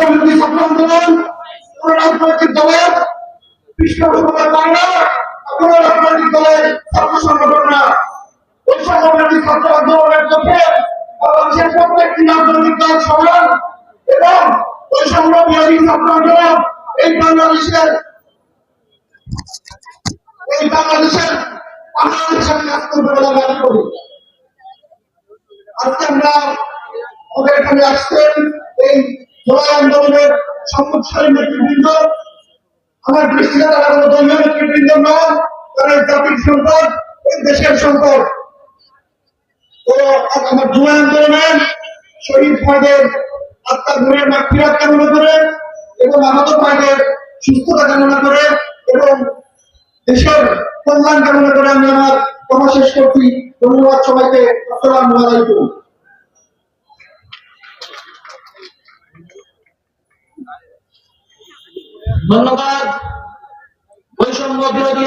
বিরোধী ছাত্র আন্দোলন রাজনৈতিক দলের পৃষ্ঠ সময় না কোন রাজনৈতিক দলের সংগঠন না বৈষম্য বিরোধী ছাত্র আন্দোলনের পক্ষে বাংলাদেশের প্রত্যেকটি রাজনৈতিক এই বাংলাদেশের এই বাংলাদেশের বাংলাদেশের কাজ করবে বলে দাবি করি। আজকে আমরা এখানে আসছেন এই জয় আন্দোলনের সম্মুখসারী নেতৃবৃন্দ, আমার দৃষ্টিতে তারা কোনো দলীয় নেতৃবৃন্দ আমার জুয়া আন্দোলনের শহীদ ভাইদের এবং দেশের কল্যাণ কামনা করে আমি আমার কথা শেষ করছি। ধন্যবাদ সবাইকে। আসসালামু আলাইকুম। ধন্যবাদ। বৈষম্য বিরোধী